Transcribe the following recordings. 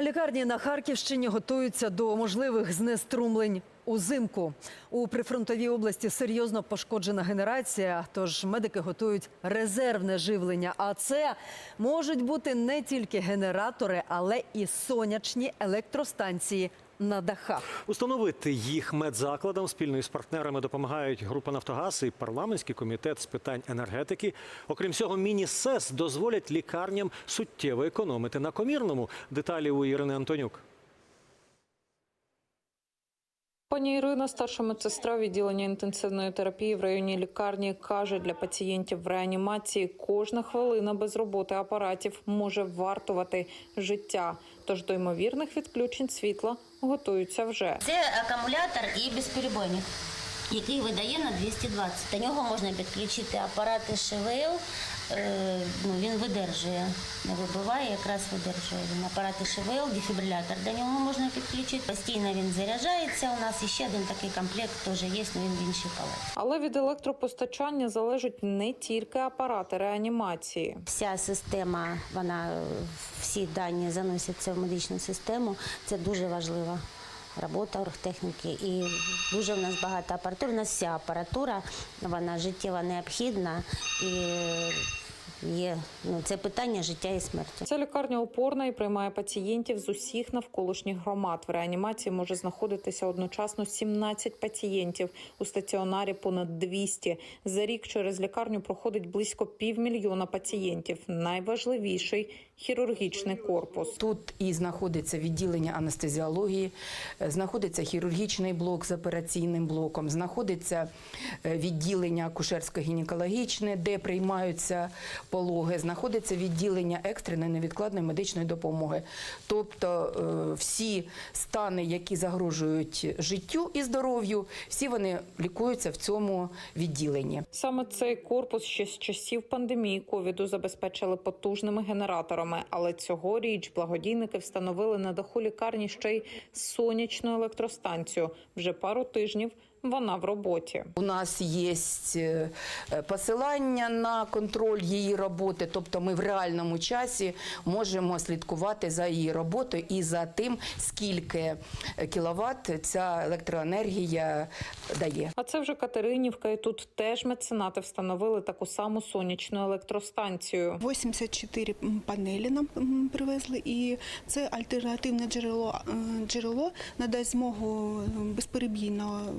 Лікарні на Харківщині готуються до можливих знеструмлень узимку. У прифронтовій області серйозно пошкоджена генерація, тож медики готують резервне живлення. А це можуть бути не тільки генератори, але і сонячні електростанції на дахах. Установити їх медзакладам спільно із партнерами допомагають група Нафтогаз і парламентський комітет з питань енергетики. Окрім цього, міні-СЕС дозволять лікарням суттєво економити на комірному. Деталі у Ірини Антонюк. Пані Ірина, старша медсестра відділення інтенсивної терапії в районній лікарні, каже, для пацієнтів в реанімації кожна хвилина без роботи апаратів може вартувати життя. Тож до ймовірних відключень світла готуються вже. Це акумулятор і безперебойник, який видає на 220. До нього можна підключити апарати ШВЛ. Е, Ну, він видержує, не вибиває, якраз видержує він. Апарати ШВЛ, дефібрилятор до нього можна підключити. Постійно він заряджається. У нас ще один такий комплект теж є, але він в іншій палаті. Але від електропостачання залежать не тільки апарати реанімації. Вся система, вона всі дані заносяться в медичну систему. Це дуже важлива робота оргтехніки. І дуже в нас багато апаратури. У нас вся апаратура, вона життєво необхідна і є ну, це питання життя і смерті. Ця лікарня опорна і приймає пацієнтів з усіх навколишніх громад. В реанімації може знаходитися одночасно 17 пацієнтів. У стаціонарі понад 200. За рік через лікарню проходить близько півмільйона пацієнтів. Найважливіший хірургічний корпус. Тут і знаходиться відділення анестезіології, е, знаходиться хірургічний блок з операційним блоком, знаходиться е, відділення акушерсько-гінекологічне, де приймаються пологи, знаходиться відділення екстреної невідкладної медичної допомоги. Тобто е, всі стани, які загрожують життю і здоров'ю, всі вони лікуються в цьому відділенні. Саме цей корпус ще з часів пандемії ковіду забезпечили потужними генераторами. Але цьогоріч благодійники встановили на даху лікарні ще й сонячну електростанцію. Вже пару тижнів вона в роботі. У нас є е, посилання на контроль її роботи, тобто ми в реальному часі можемо слідкувати за її роботою і за тим, скільки кіловат ця електроенергія дає. А це вже Катеринівка, і тут теж меценати встановили таку саму сонячну електростанцію. 84 панелі нам привезли, і це альтернативне джерело, е, джерело надасть змогу е, безперебійно е,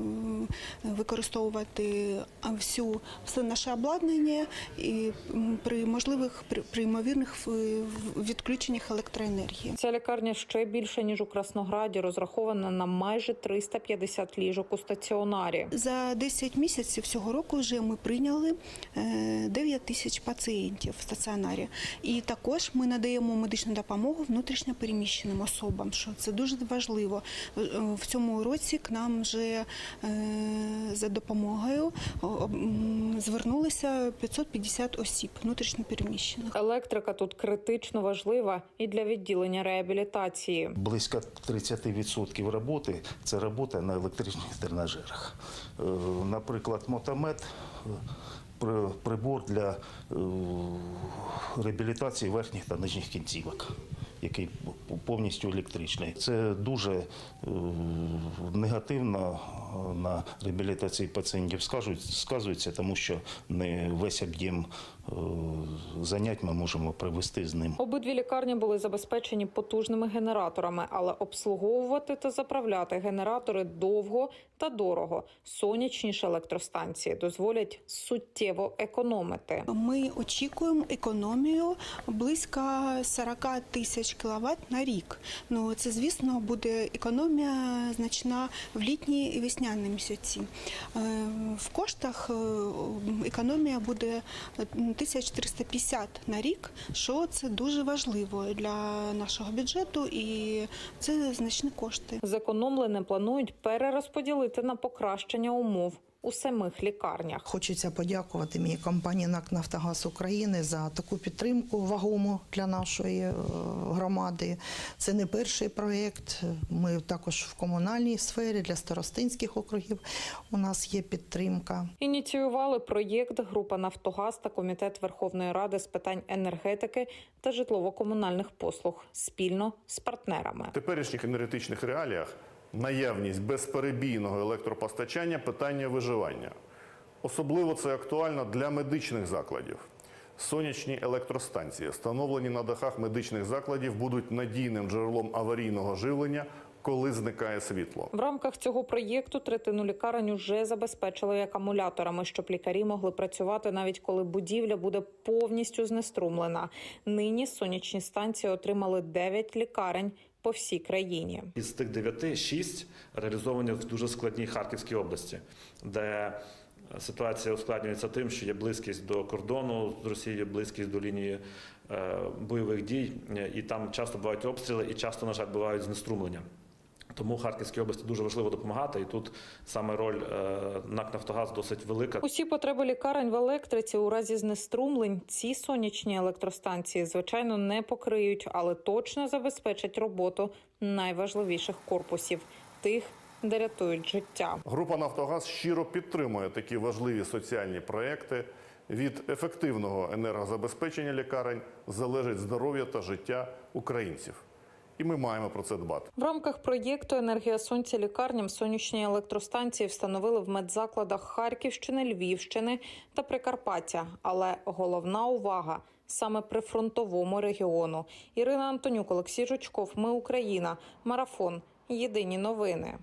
використовувати всю все наше обладнання і при можливих при, при ймовірних е, відключеннях електроенергії. Ця лікарня ще більше ніж у Краснограді, розрахована на майже 350 ліжок у стаціонарі. За 10 місяців цього року вже ми прийняли е, 9 тисяч пацієнтів в стаціонарі. І також ми надаємо медичну допомогу внутрішньо переміщеним особам, що це дуже важливо. В- е, цьому році к нам вже е, за допомогою звернулися 550 осіб внутрішньо переміщених. Електрика тут критично важлива і для відділення реабілітації. Близько 30% роботи це робота на електричних тренажерах. Е, Наприклад, мотомет, е, прибор для е, реабілітації верхніх та нижніх кінцівок, який повністю електричний. Це дуже е, негативно на реабілітації пацієнтів скажуть- сказується, тому що не весь об'єм е, занять ми можемо провести з ним. Обидві лікарні були забезпечені потужними генераторами, але обслуговувати та заправляти генератори довго та дорого. Сонячні ж електростанції дозволять суттєво економити. Ми очікуємо економію близько 40 тисяч кіловат на рік. Ну це звісно буде економія значна в літні і весняні місяці. Е, В коштах е, економія буде 1350 на рік, що це дуже важливо для нашого бюджету, і це значні кошти. Зекономлене планують перерозподілити на покращення умов у самих лікарнях. Хочеться подякувати моїй компанії НАК Нафтогаз України за таку підтримку вагому для нашої е, громади. Це не перший проєкт. Ми також в комунальній сфері для старостинських округів. У нас є підтримка. Ініціювали проєкт група Нафтогаз та комітет Верховної Ради з питань енергетики та житлово-комунальних послуг спільно з партнерами. В теперішніх енергетичних реаліях наявність безперебійного електропостачання питання виживання. Особливо це актуально для медичних закладів. Сонячні електростанції, встановлені на дахах медичних закладів, будуть надійним джерелом аварійного живлення, коли зникає світло. В рамках цього проєкту третину лікарень уже забезпечили акумуляторами, щоб лікарі могли працювати навіть коли будівля буде повністю знеструмлена. Нині сонячні станції отримали 9 лікарень по всій країні. Із тих дев'яти шість реалізовані в дуже складній Харківській області, де ситуація ускладнюється тим, що є близькість до кордону з Росією, близькість до лінії е, бойових дій, і там часто бувають обстріли, і часто, на жаль, бувають знеструмлення. Тому Харківській області дуже важливо допомагати, і тут саме роль е, НАК Нафтогаз досить велика. Усі потреби лікарень в електриці у разі знеструмлень ці сонячні електростанції, звичайно, не покриють, але точно забезпечать роботу найважливіших корпусів тих, де рятують життя. Група Нафтогаз щиро підтримує такі важливі соціальні проекти. Від ефективного енергозабезпечення лікарень залежить здоров'я та життя українців. І ми маємо про це дбати. В рамках проєкту Енергія сонця лікарням сонячні електростанції встановили в медзакладах Харківщини, Львівщини та Прикарпаття. Але головна увага саме при фронтовому регіону. Ірина Антонюк, Олексій Жучков. Ми Україна. Марафон. Єдині новини.